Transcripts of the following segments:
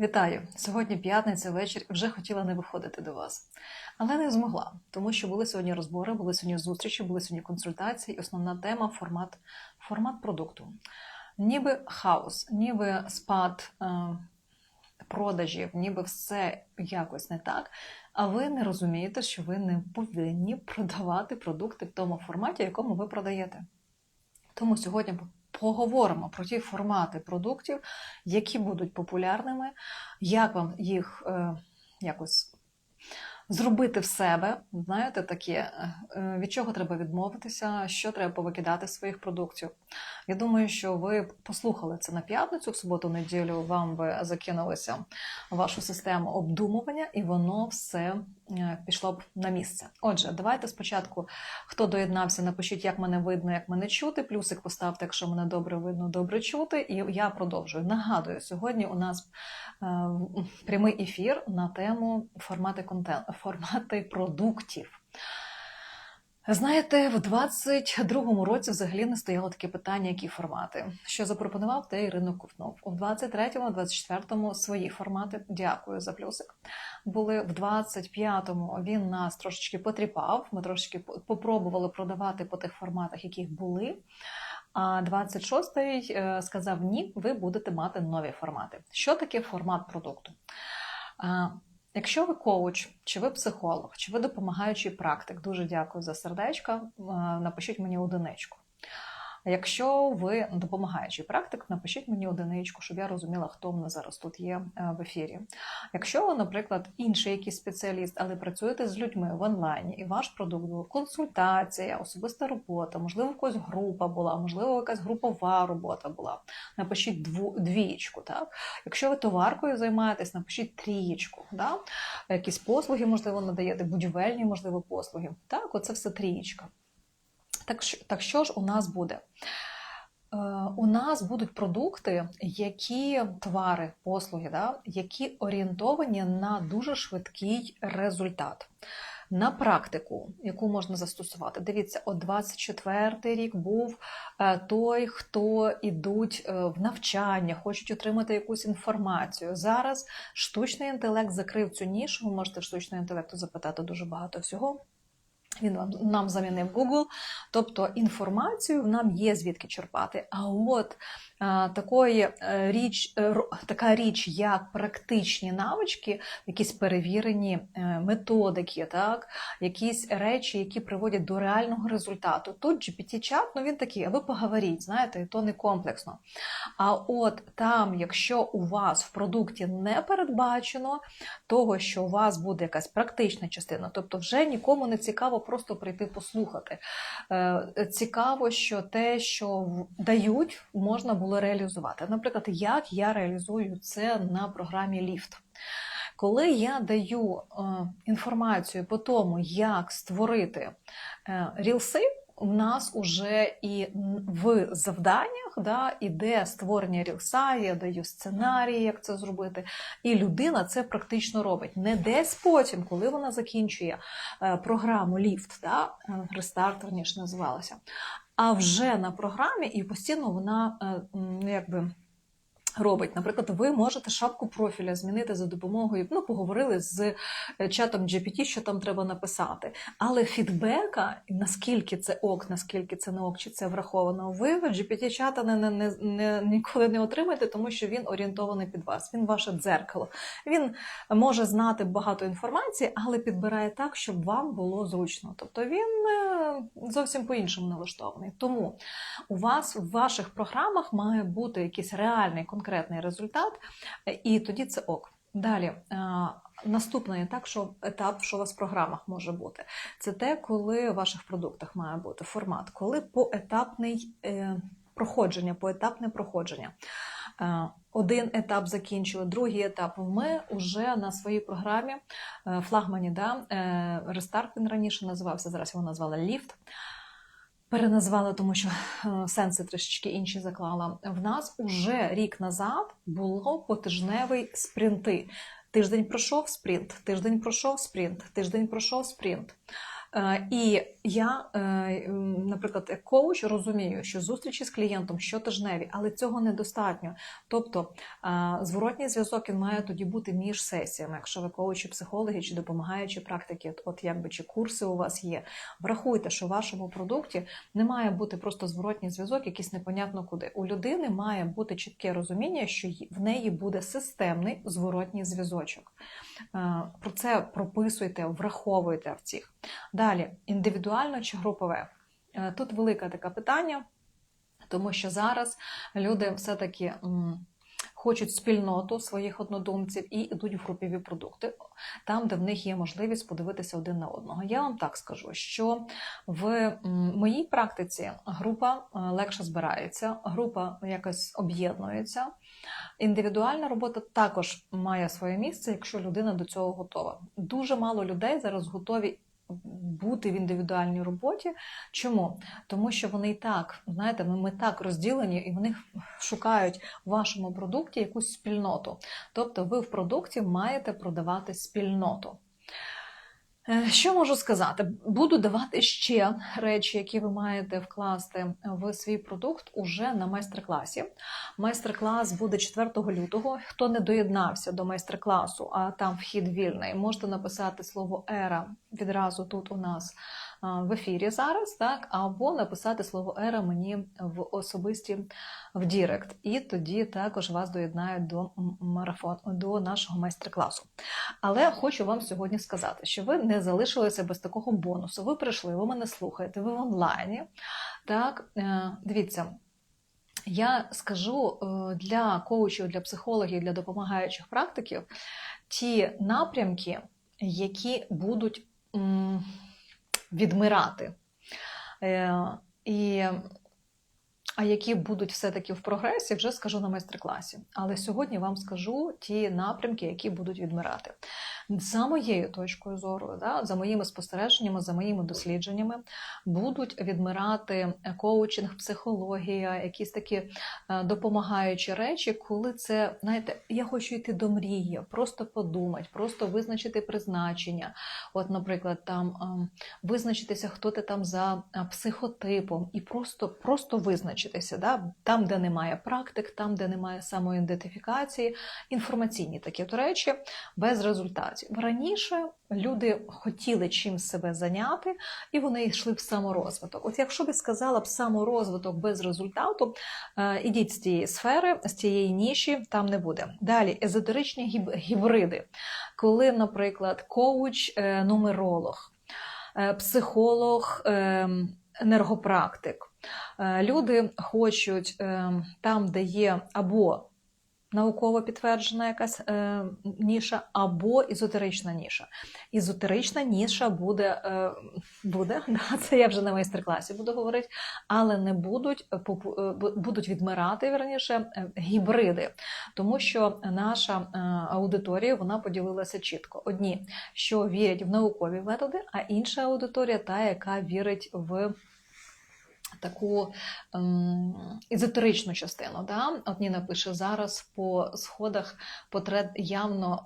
Вітаю! Сьогодні п'ятниця вечір вже хотіла не виходити до вас, але не змогла, тому що були сьогодні розбори, були сьогодні зустрічі, були сьогодні консультації. Основна тема формат, формат продукту. Ніби хаос, ніби спад е, продажів, ніби все якось не так. А ви не розумієте, що ви не повинні продавати продукти в тому форматі, якому ви продаєте. Тому сьогодні поговоримо про ті формати продуктів, які будуть популярними, як вам їх е, якось зробити в себе, знаєте, таке, е, від чого треба відмовитися, що треба повикидати своїх продуктів. Я думаю, що ви послухали це на п'ятницю, в суботу-неділю вам би закинулося вашу систему обдумування, і воно все пішло б на місце. Отже, давайте спочатку, хто доєднався, напишіть, як мене видно, як мене чути. Плюсик поставте, якщо мене добре видно, добре чути. І я продовжую. Нагадую, сьогодні у нас е, прямий ефір на тему формати контент, формати продуктів. Знаєте, в 22-му році взагалі не стояло таке питання, які формати. Що запропонував, те і ринок ковтнув. У 23-му, 24-му свої формати. Дякую за плюсик. Були в 25-му він нас трошечки потріпав. Ми трошечки попробували продавати по тих форматах, яких були. А 26-й е, сказав: ні, ви будете мати нові формати. Що таке формат продукту? Якщо ви коуч, чи ви психолог, чи ви допомагаючий практик, дуже дякую за сердечко, напишіть мені одиничку. Якщо ви допомагаючий практик, напишіть мені одиничку, щоб я розуміла, хто в нас зараз тут є е, в ефірі. Якщо ви, наприклад, інший якийсь спеціаліст, але працюєте з людьми в онлайні, і ваш продукт був консультація, особиста робота, можливо, якась група була, можливо, якась групова робота була. Напишіть дву, двієчку. Так? Якщо ви товаркою займаєтесь, напишіть трієчку. Так? Якісь послуги, можливо, надаєте, будівельні, можливо, послуги. Так, оце все трієчка. Так, так що ж у нас буде? Е, у нас будуть продукти, які товари, послуги, да, які орієнтовані на дуже швидкий результат. На практику, яку можна застосувати. Дивіться, от 24 рік був е, той, хто ідуть е, в навчання, хочуть отримати якусь інформацію. Зараз штучний інтелект закрив цю нішу. Ви можете штучного інтелекту запитати дуже багато всього. Він нам замінив Google, тобто інформацію нам є звідки черпати. А от такої е, річ, е, така річ, як практичні навички, якісь перевірені е, методики, так, якісь речі, які приводять до реального результату. Тут GPT-чат, ну він такий, а ви поговоріть, знаєте, то не комплексно. А от там, якщо у вас в продукті не передбачено того, що у вас буде якась практична частина, тобто вже нікому не цікаво просто прийти послухати. Цікаво, що те, що дають, можна було було реалізувати. Наприклад, як я реалізую це на програмі Ліфт. Коли я даю е, інформацію по тому, як створити е, рілси, у нас уже і в завданнях да, іде створення рілса, я даю сценарії, як це зробити, і людина це практично робить. Не десь потім, коли вона закінчує е, програму Ліфт, да, рестарт раніше називалася, а вже на програмі, і постійно вона е, якби. Робить, наприклад, ви можете шапку профіля змінити за допомогою. Ну, поговорили з е, чатом GPT, що там треба написати. Але фідбека, наскільки це ок, наскільки це не ок, чи це враховано, ви в GPT-чата не, не, не, ніколи не отримаєте, тому що він орієнтований під вас. Він ваше дзеркало. Він може знати багато інформації, але підбирає так, щоб вам було зручно. Тобто він е, зовсім по-іншому налаштований. Тому у вас в ваших програмах має бути якийсь реальний конкретний результат, і тоді це ок. Далі, е, наступний етап, що етап, що у вас в програмах може бути, це те, коли в ваших продуктах має бути формат, коли поетапний е, проходження, поетапне проходження. Е, один етап закінчили, другий етап. Ми вже на своїй програмі флагмані да, рестарт він раніше називався, зараз його назвали Ліфт переназвала, тому що е, сенси трішечки інші заклала. В нас уже рік назад було потижневий спринти. Тиждень пройшов спринт, тиждень пройшов спринт, тиждень пройшов спринт. Е, І я, е, наприклад, як коуч розумію, що зустрічі з клієнтом щотижневі, але цього недостатньо. Тобто е, зворотній зв'язок він має тоді бути між сесіями. Якщо ви коучі, психологи чи допомагаючі практики, от, якби чи курси у вас є, врахуйте, що в вашому продукті не має бути просто зворотній зв'язок, якийсь непонятно куди. У людини має бути чітке розуміння, що в неї буде системний зворотній зв'язочок. Е, Про це прописуйте, враховуйте в цих. Далі, індивідуально чи групове? Е, Тут велике таке питання, тому що зараз люди все-таки хочуть спільноту своїх однодумців і йдуть в групові продукти, там, де в них є можливість подивитися один на одного. Я вам так скажу, що в моїй практиці група е, легше збирається, група якось об'єднується. Індивідуальна робота також має своє місце, якщо людина до цього готова. Дуже мало людей зараз готові бути в індивідуальній роботі. Чому? Тому що вони і так, знаєте, ми, ми так розділені, і вони шукають в вашому продукті якусь спільноту. Тобто, ви в продукті маєте продавати спільноту. Е, Що можу сказати? Буду давати ще речі, які ви маєте вкласти в свій продукт уже на майстер-класі. Майстер-клас буде 4 лютого. Хто не доєднався до майстер-класу, а там вхід вільний, можете написати слово ера відразу тут у нас в ефірі зараз, так, або написати слово ера мені в особисті в Дірект. І тоді також вас доєднають до м- марафон до нашого майстер-класу. Але хочу вам сьогодні сказати, що ви не залишилися без такого бонусу. Ви прийшли, ви мене слухаєте, ви в онлайні. Так, е, дивіться. Я скажу е, для коучів, для психологів, для допомагаючих практиків ті напрямки, які будуть відмирати. Е, І а які будуть все-таки в прогресі, вже скажу на майстер-класі. Але сьогодні вам скажу ті напрямки, які будуть відмирати. За моєю точкою зору, да, за моїми спостереженнями, за моїми дослідженнями, будуть відмирати коучинг, психологія, якісь такі е, допомагаючі речі, коли це, знаєте, я хочу йти до мрії, просто подумати, просто визначити призначення. От, наприклад, там ем, визначитися, хто ти там за е, психотипом, і просто, просто визначитися, да? там, де немає практик, там, де немає самоідентифікації, інформаційні такі речі без результатів. Раніше люди хотіли чим себе зайняти, і вони йшли в саморозвиток. От якщо би сказала б саморозвиток без результату, е, ідіть з цієї сфери, з цієї ніші, там не буде. Далі езотеричні гіб- гібриди, коли, наприклад, коуч, е, нумеролог, е, психолог, енергопрактик. Люди хочуть там, де є або науково підтверджена якась е, ніша, або езотерична ніша. Езотерична ніша буде, е, буде да, це я вже на майстер-класі буду говорити, але не будуть, е, е, будуть відмирати верніше е, гібриди, тому що наша аудиторія вона поділилася чітко. Одні, що вірять в наукові методи, а інша аудиторія та, яка вірить в таку ем, езотеричну частину. Да? От Ніна пише, зараз по сходах потреб явно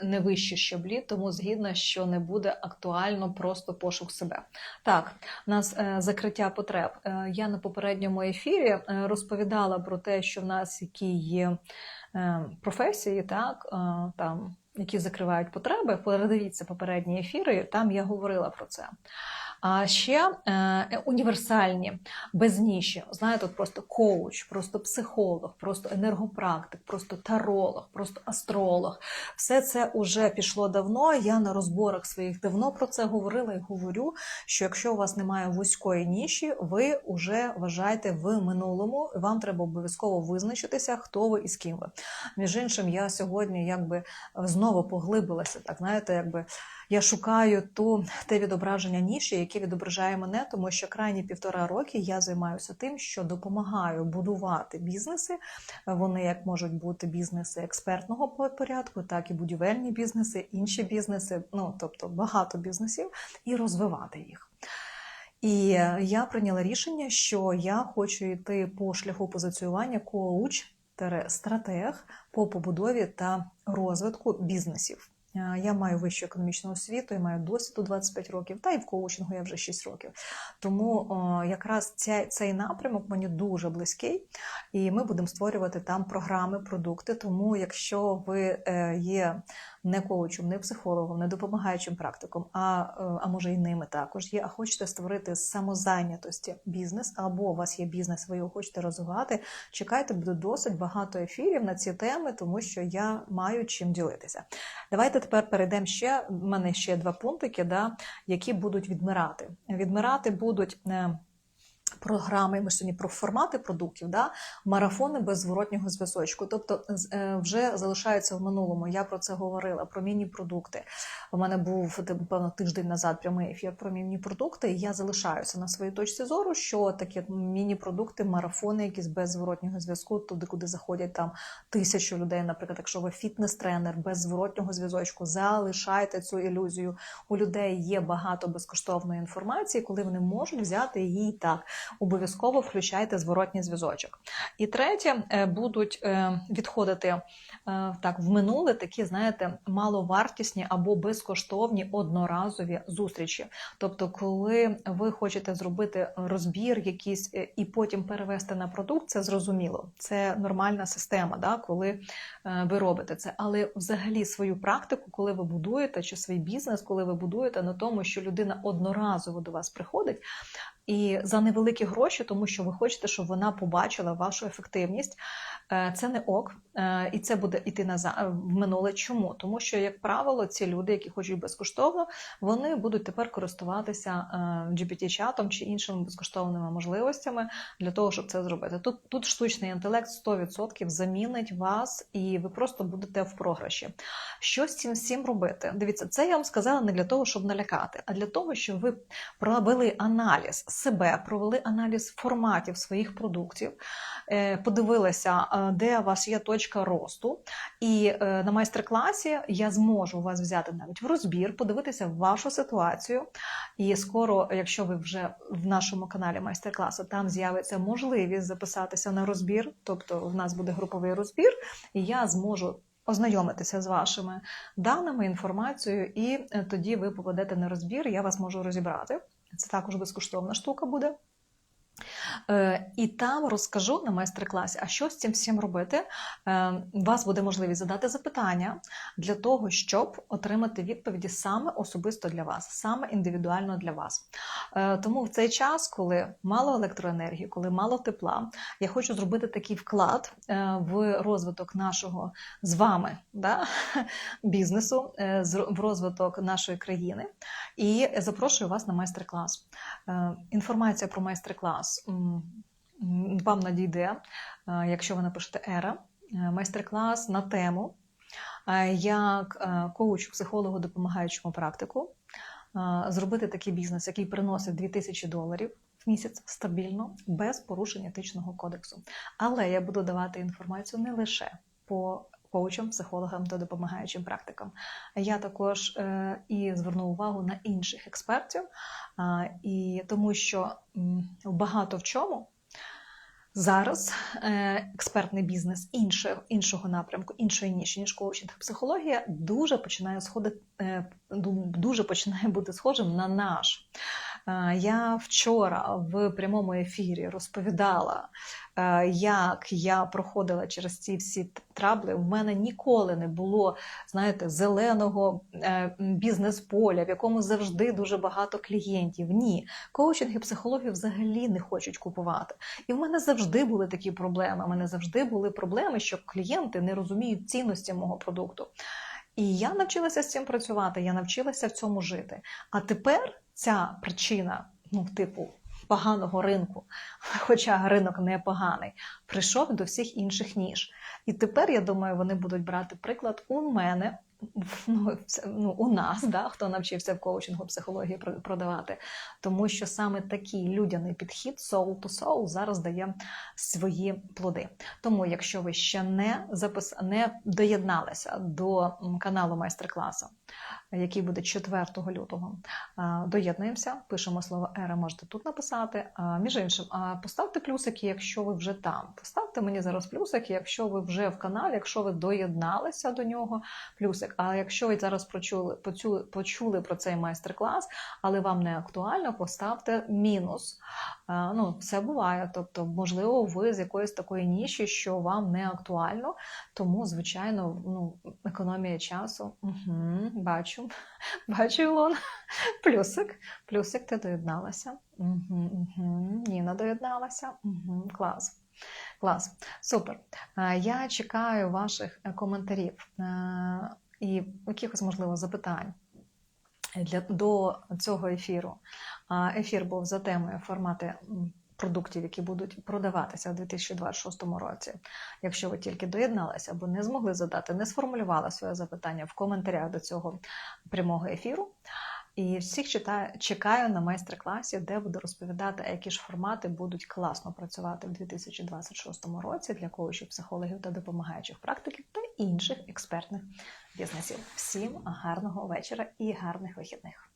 е, не вищі щаблі, тому згідно, що не буде актуально просто пошук себе. Так, у нас е, закриття потреб. Е, я на попередньому ефірі розповідала про те, що в нас які є професії, так, там, які закривають потреби. Передивіться попередні ефіри, там я говорила про це. А ще е, універсальні, без ніші. Знаєте, от просто коуч, просто психолог, просто енергопрактик, просто таролог, просто астролог. Все це вже пішло давно. Я на розборах своїх давно про це говорила і говорю, що якщо у вас немає вузької ніші, ви вже вважаєте в минулому. і Вам треба обов'язково визначитися, хто ви і з ким ви. Між іншим, я сьогодні якби знову поглибилася, так знаєте, якби я шукаю ту те відображення ніші, яке відображає мене, тому що крайні півтора роки я займаюся тим, що допомагаю будувати бізнеси. Вони як можуть бути бізнеси експертного порядку, так і будівельні бізнеси, інші бізнеси, ну тобто багато бізнесів, і розвивати їх. І я прийняла рішення, що я хочу йти по шляху позиціювання коуч стратег по побудові та розвитку бізнесів. Я маю вищу економічну освіту, я маю досвід у 25 років, та і в коучингу я вже 6 років. Тому якраз ця, цей напрямок мені дуже близький, і ми будемо створювати там програми, продукти. Тому, якщо ви е, є не коучем, не психологом, не допомагаючим практиком, а, е, а може і ними також є, а хочете створити з самозайнятості бізнес, або у вас є бізнес, ви його хочете розвивати, чекайте, буде досить багато ефірів на ці теми, тому що я маю чим ділитися. Давайте тепер перейдемо ще. У мене ще два пунктики, да, які будуть відмирати. Відмирати будуть. Програми, ми сьогодні про формати продуктів, да? марафони без зворотнього зв'язочку. Тобто е, вже залишаються в минулому. Я про це говорила, про міні-продукти. У мене був певно тиждень назад прямий ефір про міні-продукти, і я залишаюся на своїй точці зору, що такі міні-продукти, марафони, якісь без зворотнього зв'язку, туди, куди заходять там тисячу людей. Наприклад, якщо ви фітнес-тренер без зворотнього зв'язочку, залишайте цю ілюзію. У людей є багато безкоштовної інформації, коли вони можуть взяти її так. Обов'язково включайте зворотній зв'язочок. І третє, е, будуть е, відходити е, так в минуле такі, знаєте, маловартісні або безкоштовні одноразові зустрічі. Тобто, коли ви хочете зробити розбір якийсь і потім перевести на продукт, це зрозуміло. Це нормальна система, да, коли ви робите це. Але взагалі свою практику, коли ви будуєте, чи свій бізнес, коли ви будуєте на тому, що людина одноразово до вас приходить. І за невеликі гроші, тому що ви хочете, щоб вона побачила вашу ефективність. Е, Це не ок, е, і це буде йти назад в минуле. Чому? Тому що, як правило, ці люди, які хочуть безкоштовно, вони будуть тепер користуватися GPT-чатом чи іншими безкоштовними можливостями для того, щоб це зробити. Тут тут штучний інтелект 100% замінить вас, і ви просто будете в програші. Що з цим всім робити? Дивіться, це я вам сказала не для того, щоб налякати, а для того, щоб ви провели аналіз себе, провели аналіз форматів своїх продуктів, е, подивилися, е, де у вас є точка росту. І е, на майстер-класі я зможу вас взяти навіть в розбір, подивитися вашу ситуацію. І скоро, якщо ви вже в нашому каналі майстер-класу, там з'явиться можливість записатися на розбір, тобто в нас буде груповий розбір, і я зможу. Ознайомитися з вашими даними, інформацією, і е, тоді ви попадете на розбір, я вас можу розібрати. Це також безкоштовна штука буде. Е, І там розкажу на майстер-класі, а що з цим всім робити. Е, У вас буде можливість задати запитання для того, щоб отримати відповіді саме особисто для вас, саме індивідуально для вас. Е, Тому в цей час, коли мало електроенергії, коли мало тепла, я хочу зробити такий вклад е, в розвиток нашого з вами да, бізнесу, е, в розвиток нашої країни. І запрошую вас на майстер-клас. Е, Інформація про майстер-клас вам надійде, е, якщо ви напишете ера. Е, Майстер-клас на тему, е, як е, коуч, психологу, допомагаючому практику, зробити такий бізнес, який приносить 2000 доларів в місяць стабільно, без порушень етичного кодексу. Але я буду давати інформацію не лише по коучам, психологам та допомагаючим практикам. Я також е, і зверну увагу на інших експертів, і тому що багато в чому. Зараз е, експертний бізнес іншого, іншого напрямку, іншої ніші, ніж коучинг, психологія дуже починає сходити, е, дуже починає бути схожим на наш. Е, Я вчора в прямому ефірі розповідала, як я проходила через ці всі трабли. В мене ніколи не було, знаєте, зеленого е, бізнес-поля, в якому завжди дуже багато клієнтів. Ні, коучинг і психологію взагалі не хочуть купувати. І в мене завжди були такі проблеми. У мене завжди були проблеми, що клієнти не розуміють цінності мого продукту. І я навчилася з цим працювати, я навчилася в цьому жити. А тепер ця причина, ну, типу, поганого ринку, хоча ринок не поганий, прийшов до всіх інших ніж. І тепер, я думаю, вони будуть брати приклад у мене. Ну, це, ну, у нас, да, хто навчився в коучингу психології продавати, тому що саме такий людяний підхід soul to soul зараз дає свої плоди. Тому, якщо ви ще не запис... не доєдналися до каналу майстер-класу, який буде 4 лютого, доєднуємося, пишемо слово ера, можете тут написати. Між іншим, поставте плюсики, якщо ви вже там, поставте мені зараз плюсик, якщо ви вже в каналі, якщо ви доєдналися до нього, плюсик. А якщо ви зараз почули, почули, почули про цей майстер-клас, але вам не актуально, поставте мінус. Ну, все буває. Тобто, можливо, ви з якоїсь такої ніші, що вам не актуально, тому, звичайно, ну, економія часу. Угу, бачу, бачу, Ілона. Плюсик, плюсик, ти доєдналася. Угу, угу. Ніна доєдналася. Угу, клас. Клас, супер. Я чекаю ваших е, коментарів і якихось, можливо, запитань для, до цього ефіру. Ефір був за темою формати продуктів, які будуть продаватися в 2026 році. Якщо ви тільки доєдналися або не змогли задати, не сформулювали своє запитання в коментарях до цього прямого ефіру. І всіх читаю, чекаю на майстер-класі, де буду розповідати, які ж формати будуть класно працювати в 2026 році для коучів, психологів та допомагаючих практиків та інших експертних бізнесів. Всім гарного вечора і гарних вихідних!